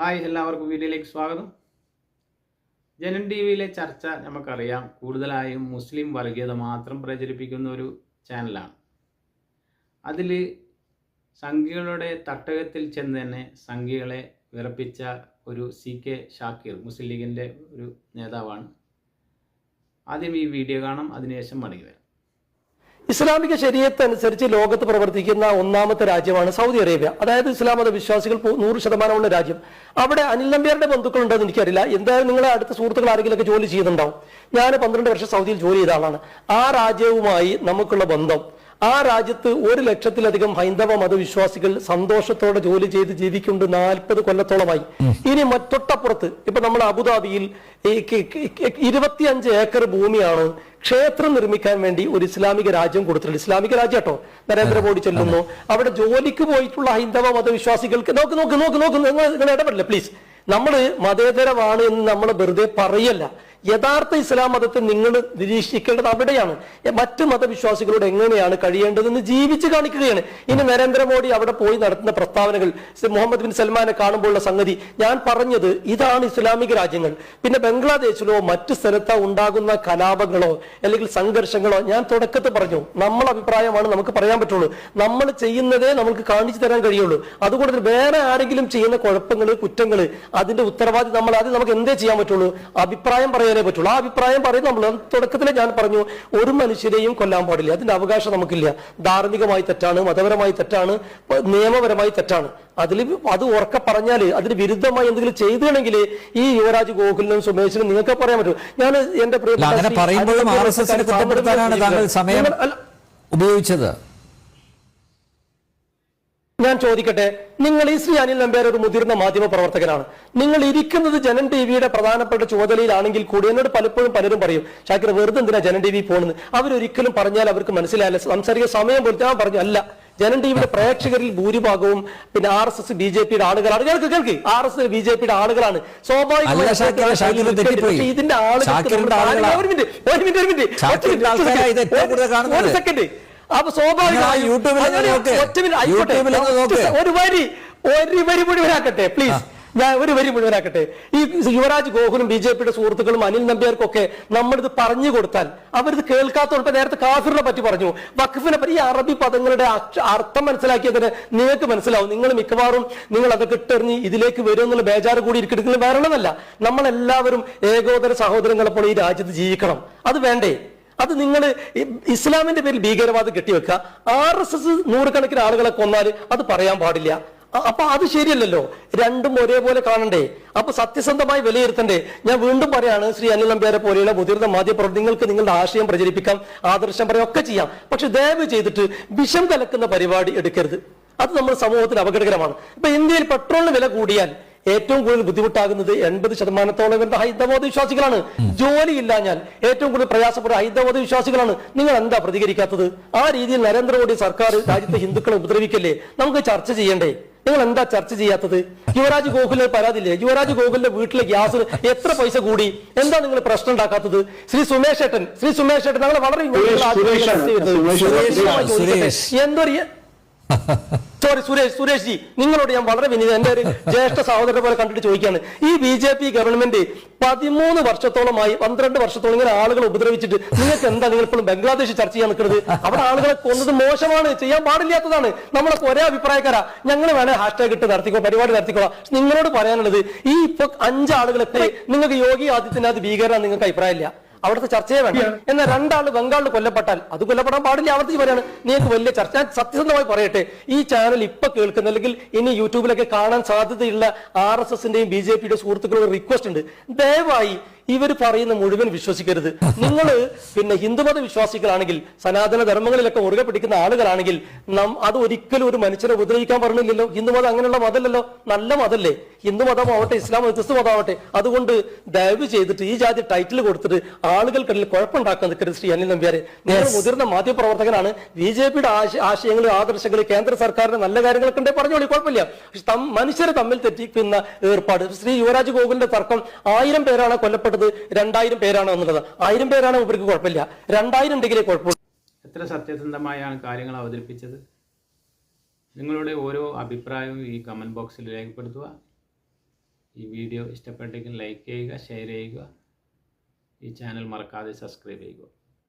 Hi എല്ലാവർക്കും വീഡിയോയിലേക്ക് സ്വാഗതം. ജനൻ ടി വിയിലെ ചർച്ച നമുക്കറിയാം. കൂടുതലായും മുസ്ലിം വർഗീയത മാത്രം പ്രചരിപ്പിക്കുന്ന ഒരു ചാനലാണ്. അതിൽ സംഘികളുടെ തട്ടകത്തിൽ ചെന്ന് തന്നെ സംഘികളെ വിറപ്പിച്ച ഒരു സി കെ ഷാക്കിർ മുസ്ലിം ലീഗിന്റെ ഒരു നേതാവാണ്. ആദ്യം ഈ വീഡിയോ കാണാം അതിനുശേഷം മടങ്ങി വരാം. ഇസ്ലാമിക ശരീരത്ത് അനുസരിച്ച് ലോകത്ത് പ്രവർത്തിക്കുന്ന ഒന്നാമത്തെ രാജ്യമാണ് സൗദി അറേബ്യ. അതായത് ഇസ്ലാം മത വിശ്വാസികൾ നൂറ് ശതമാനമുള്ള രാജ്യം. അവിടെ അനിൽ നമ്പ്യാരുടെ ബന്ധുക്കൾ ഉണ്ടെന്ന് എനിക്കറിയില്ല. എന്തായാലും നിങ്ങളെ അടുത്ത സുഹൃത്തുക്കൾ ആരെങ്കിലുമൊക്കെ ജോലി ചെയ്യുന്നുണ്ടാവും. ഞാൻ പന്ത്രണ്ട് വർഷം സൗദിയിൽ ജോലി ചെയ്ത ആളാണ്. ആ രാജ്യവുമായി നമുക്കുള്ള ബന്ധം ആ രാജ്യത്ത് ഒരു ലക്ഷത്തിലധികം ഹൈന്ദവ മതവിശ്വാസികൾ സന്തോഷത്തോടെ ജോലി ചെയ്ത് ജീവിക്കുന്നുണ്ട് നാൽപ്പത് കൊല്ലത്തോളമായി. ഇനി മറ്റൊട്ടപ്പുറത്ത് ഇപ്പൊ നമ്മൾ അബുദാബിയിൽ ഇരുപത്തിയഞ്ച് ഏക്കർ ഭൂമിയാണ് ക്ഷേത്രം നിർമ്മിക്കാൻ വേണ്ടി ഒരു ഇസ്ലാമിക രാജ്യം കൊടുത്തിട്ടുണ്ട്. ഇസ്ലാമിക രാജ്യം കേട്ടോ നരേന്ദ്രമോദി ചെല്ലുന്നു. അവിടെ ജോലിക്ക് പോയിട്ടുള്ള ഹൈന്ദവ മതവിശ്വാസികൾക്ക് നോക്ക് നോക്ക് നോക്ക് നോക്ക് നിങ്ങൾ നിങ്ങൾ ഇടപെടില്ല പ്ലീസ്. നമ്മൾ മതേതരമാണ് എന്ന് നമ്മൾ വെറുതെ പറയല്ല. യഥാർത്ഥ ഇസ്ലാം മതത്തെ നിങ്ങൾ നിരീക്ഷിക്കേണ്ടത് അവിടെയാണ്. മറ്റു മതവിശ്വാസികളോട് എങ്ങനെയാണ് കഴിയേണ്ടതെന്ന് ജീവിച്ച് കാണിക്കുകയാണ്. ഇനി നരേന്ദ്രമോദി അവിടെ പോയി നടത്തുന്ന പ്രസ്താവനകൾ മുഹമ്മദ് ബിൻ സൽമാനെ കാണുമ്പോഴുള്ള സംഗതി ഞാൻ പറഞ്ഞത് ഇതാണ് ഇസ്ലാമിക രാജ്യങ്ങൾ. പിന്നെ ബംഗ്ലാദേശിലോ മറ്റു സ്ഥലത്തോ ഉണ്ടാകുന്ന കലാപങ്ങളോ അല്ലെങ്കിൽ സംഘർഷങ്ങളോ ഞാൻ തുടക്കത്തിൽ പറഞ്ഞു. നമ്മൾ അഭിപ്രായമാണ് നമുക്ക് പറയാൻ പറ്റുള്ളൂ. നമ്മൾ ചെയ്യുന്നതേ നമുക്ക് കാണിച്ചു തരാൻ കഴിയുള്ളൂ. അതുകൊണ്ട് വേറെ ആരെങ്കിലും ചെയ്യുന്ന കുഴപ്പങ്ങൾ കുറ്റങ്ങൾ അതിന്റെ ഉത്തരവാദി നമ്മൾ അത് നമുക്ക് എന്തേ ചെയ്യാൻ പറ്റുള്ളൂ? അഭിപ്രായം പറയാനേ പറ്റുള്ളൂ ആ അഭിപ്രായം പറയും നമ്മൾ തുടക്കത്തിൽ ഞാൻ പറഞ്ഞു ഒരു മനുഷ്യരെയും കൊല്ലാൻ പാടില്ല. അതിന്റെ അവകാശം നമുക്കില്ല. ധാർമ്മികമായി തെറ്റാണ് മതപരമായി തെറ്റാണ് നിയമപരമായി തെറ്റാണ്. അതിൽ അത് ഉറക്ക പറഞ്ഞാൽ അതിന് വിരുദ്ധമായി എന്തെങ്കിലും ചെയ്തുകയാണെങ്കിൽ ഈ യുവരാജ് ഗോകുലിനും സുമേഷിനും നിങ്ങൾക്ക് പറയാൻ പറ്റും. ഞാൻ എന്റെ പ്രിയപ്പെട്ട അങ്ങനെ ഞാൻ ചോദിക്കട്ടെ നിങ്ങൾ ഈ ശ്രീ അനിൽ നമ്പ്യാർ ഒരു മുതിർന്ന മാധ്യമ പ്രവർത്തകനാണ്. നിങ്ങൾ ഇരിക്കുന്നത് ജനൻ ടി വിയുടെ പ്രധാനപ്പെട്ട ചുമതലയിലാണെങ്കിൽ കൂടി എന്നോട് പലപ്പോഴും പലരും പറയും ഷാക്കിർ വെറുതെ എന്തിനാ ജനൻ ടി വി പോകുന്നത് അവരൊരിക്കലും പറഞ്ഞാൽ അവർക്ക് മനസ്സിലായില്ല. സംസാരിക്ക സമയം പോലും ഞാൻ പറഞ്ഞു അല്ല ജനൻ ടിവിയുടെ പ്രേക്ഷകരിൽ ഭൂരിഭാഗവും പിന്നെ R S S B J പിയുടെ ആളുകളാണ്. കേൾക്ക് കേൾക്ക് R S S B J പിയുടെ ആളുകളാണ്. തെറ്റിപ്പോയി. ഇതിന്റെ ആളുകൾ ഒരു മിനിറ്റ് ഒരു. ഒരു സെക്കൻഡ്. അപ്പൊ സ്വാഭാവികമായും. ഒരു വരി ഒരു വരി മുഴുവനാക്കട്ടെ പ്ലീസ് ഞാൻ ഒരു വരി മുഴുവനാക്കട്ടെ. ഈ യുവരാജ് ഗോകുലും ബി ജെ പിയുടെ സുഹൃത്തുക്കളും അനിൽ നമ്പ്യാർക്കൊക്കെ നമ്മളിത് പറഞ്ഞു കൊടുത്താൽ അവരിത് കേൾക്കാത്തതുകൊണ്ട് നേരത്തെ കാഫിറിനെ പറ്റി പറഞ്ഞു. വഖഫിനെ പറ്റി ഈ അറബി പദങ്ങളുടെ അർത്ഥം മനസ്സിലാക്കിയതിന് നിങ്ങൾക്ക് മനസ്സിലാവും. നിങ്ങൾ മിക്കവാറും നിങ്ങൾ അതൊക്കെ ഇട്ടെറിഞ്ഞ് ഇതിലേക്ക് വരും എന്നുള്ള ബേജാറ് കൂടി ഇരിക്കുന്നത് വേറെ നമ്മളെല്ലാവരും ഏകോദര സഹോദരങ്ങളെപ്പോൾ ഈ രാജ്യത്ത് ജീവിക്കണം. അത് വേണ്ടേ? അത് നിങ്ങൾ ഇസ്ലാമിന്റെ പേരിൽ ഭീകരവാദം കെട്ടിവെക്കുക. ആർ എസ് എസ് നൂറുകണക്കിന് ആളുകളെ കൊന്നാൽ അത് പറയാൻ പാടില്ല. അപ്പൊ അത് ശരിയല്ലല്ലോ. രണ്ടും ഒരേപോലെ കാണണ്ടേ. അപ്പൊ സത്യസന്ധമായി വിലയിരുത്തണ്ടേ. ഞാൻ വീണ്ടും പറയാണ് ശ്രീ അനിൽ നമ്പ്യാരെ പോലെയുള്ള മുതിർന്ന മാധ്യമപ്രവർത്തകർ നിങ്ങൾക്ക് നിങ്ങളുടെ ആശയം പ്രചരിപ്പിക്കാം ആദർശം പറയാം ഒക്കെ ചെയ്യാം. പക്ഷെ ദയവ് ചെയ്തിട്ട് വിഷം കലക്കുന്ന പരിപാടി എടുക്കരുത്. അത് നമ്മുടെ സമൂഹത്തിന് അപകടകരമാണ്. ഇപ്പൊ ഇന്ത്യയിൽ പെട്രോളിന് വില കൂടിയാൽ ഏറ്റവും കൂടുതൽ ബുദ്ധിമുട്ടാകുന്നത് എൺപത് ശതമാനത്തോളം വരുന്ന ഹൈന്ദവോധ വിശ്വാസികളാണ്. ജോലിയില്ലാഞ്ഞാൽ ഏറ്റവും കൂടുതൽ പ്രയാസപ്പെടുന്ന ഹൈന്ദവോധ വിശ്വാസികളാണ്. നിങ്ങൾ എന്താ പ്രതികരിക്കാത്തത്? ആ രീതിയിൽ നരേന്ദ്രമോദി സർക്കാർ രാജ്യത്തെ ഹിന്ദുക്കളെ ഉപദ്രവിക്കല്ലേ? നമുക്ക് ചർച്ച ചെയ്യണ്ടേ? നിങ്ങൾ എന്താ ചർച്ച ചെയ്യാത്തത്? യുവരാജ് ഗോകുലിന് പരാതിയില്ലേ യുവരാജ് ഗോകുലിന്റെ വീട്ടിലെ ഗ്യാസ് എത്ര പൈസ കൂടി? എന്താ നിങ്ങൾ പ്രശ്നം ഉണ്ടാക്കാത്തത്? ശ്രീ സുമേഷ് ഏട്ടൻ ശ്രീ സുമേഷ് ഏട്ടൻ ഞങ്ങൾ വളരെ എന്തോ. എന്തൊരു സോറി സുരേഷ് സുരേഷ് ജി നിങ്ങളോട് ഞാൻ വളരെ വിനീത. എന്റെ ഒരു ജ്യേഷ്ഠ സഹോദരനെ പോലെ കണ്ടിട്ട് ചോദിക്കുകയാണ് ഈ ബി ജെ പി ഗവൺമെന്റ് പതിമൂന്ന് വർഷത്തോളമായി പന്ത്രണ്ട് വർഷത്തോളം ഇങ്ങനെ ആളുകളെ ഉപദ്രവിച്ചിട്ട് നിങ്ങൾക്ക് എന്താ നിങ്ങൾ ഇപ്പോഴും ബംഗ്ലാദേശ് ചർച്ച ചെയ്യാൻ നിൽക്കുന്നത്? അവിടെ ആളുകളെ കൊന്നത് മോശമാണ് ചെയ്യാൻ പാടില്ലാത്തതാണ്. നമ്മളൊക്കെ ഒരേ അഭിപ്രായക്കാരാ. ഞങ്ങൾ വേണേ ഹാഷ്ടാഗ് ഇട്ട് നടത്തിക്കോ പരിപാടി നടത്തിക്കോളാം. നിങ്ങളോട് പറയാനുള്ളത് ഈ ഇപ്പൊ അഞ്ചാളുകളെ നിങ്ങൾക്ക് യോഗി ആദിത്യനാഥ് ഭീകരനാണ് നിങ്ങൾക്ക് അഭിപ്രായമില്ല. അവിടുത്തെ ചർച്ചയെ വേണ്ട. എന്നാൽ രണ്ടാൾ ബംഗാളിൽ കൊല്ലപ്പെട്ടാൽ അത് കൊല്ലപ്പെടാൻ പാടില്ല ആവർത്തിച്ച് പറയാണ് നിങ്ങൾക്ക് വലിയ ചർച്ച. ഞാൻ സത്യസന്ധമായി പറയട്ടെ ഈ ചാനൽ ഇപ്പൊ കേൾക്കുന്ന അല്ലെങ്കിൽ ഇനി യൂട്യൂബിലൊക്കെ കാണാൻ സാധ്യതയുള്ള ആർ എസ് എസിന്റെയും ബി ജെ പിയുടെ സുഹൃത്തുക്കളുടെ റിക്വസ്റ്റ് ഉണ്ട്. ദയവായി ഇവർ പറയുന്ന മുഴുവൻ വിശ്വസിക്കരുത്. നിങ്ങൾ പിന്നെ ഹിന്ദുമത വിശ്വാസികളാണെങ്കിൽ സനാതന ധർമ്മങ്ങളിലൊക്കെ മുറുകെ പിടിക്കുന്ന ആളുകളാണെങ്കിൽ നാം അത് ഒരിക്കലും ഒരു മനുഷ്യനെ ഉപദ്രവിക്കാൻ പറഞ്ഞില്ലല്ലോ. ഹിന്ദുമതം അങ്ങനെയുള്ള മതമല്ലല്ലോ. നല്ല മതല്ലേ. ഹിന്ദു മതമാവട്ടെ ഇസ്ലാം ക്രിസ്തു മതമാവട്ടെ അതുകൊണ്ട് ദയവ് ചെയ്തിട്ട് ഈ ജാതി ടൈറ്റിൽ കൊടുത്തിട്ട് ആളുകൾക്കിടയിൽ കുഴപ്പമുണ്ടാക്കാൻ നിൽക്കരുത് ശ്രീ അനിൽ നമ്പ്യാരെ. നിങ്ങൾ മുതിർന്ന മാധ്യമപ്രവർത്തകനാണ്. ബി ജെ പിയുടെ ആശയങ്ങൾ ആദർശങ്ങൾ കേന്ദ്ര സർക്കാരിന്റെ നല്ല കാര്യങ്ങളൊക്കെ ഉണ്ടെങ്കിൽ പറഞ്ഞോളി കുഴപ്പമില്ല. പക്ഷെ മനുഷ്യരെ തമ്മിൽ തെറ്റിക്കുന്ന ഏർപ്പാട്. ശ്രീ യുവരാജ് ഗോകുലിന്റെ തർക്കം ആയിരം പേരാണ് കൊല്ലപ്പെട്ടത്. രണ്ടായിരം പേരാണ് എന്നുള്ളത്. ആയിരം പേരാണ് ഇവർക്ക് കുഴപ്പമില്ല. രണ്ടായിരം ഉണ്ടെങ്കിലേ കുഴപ്പമില്ല എത്ര സത്യസന്ധമായാണ് കാര്യങ്ങൾ അവതരിപ്പിച്ചത്? നിങ്ങളുടെ ഓരോ അഭിപ്രായവും ഈ കമന്റ് ബോക്സിൽ രേഖപ്പെടുത്തുക. ഈ വീഡിയോ ഇഷ്ടപ്പെട്ടെങ്കിൽ ലൈക്ക് ചെയ്യുക ഷെയർ ചെയ്യുക. ഈ ചാനൽ മറക്കാതെ സബ്സ്ക്രൈബ് ചെയ്യുക.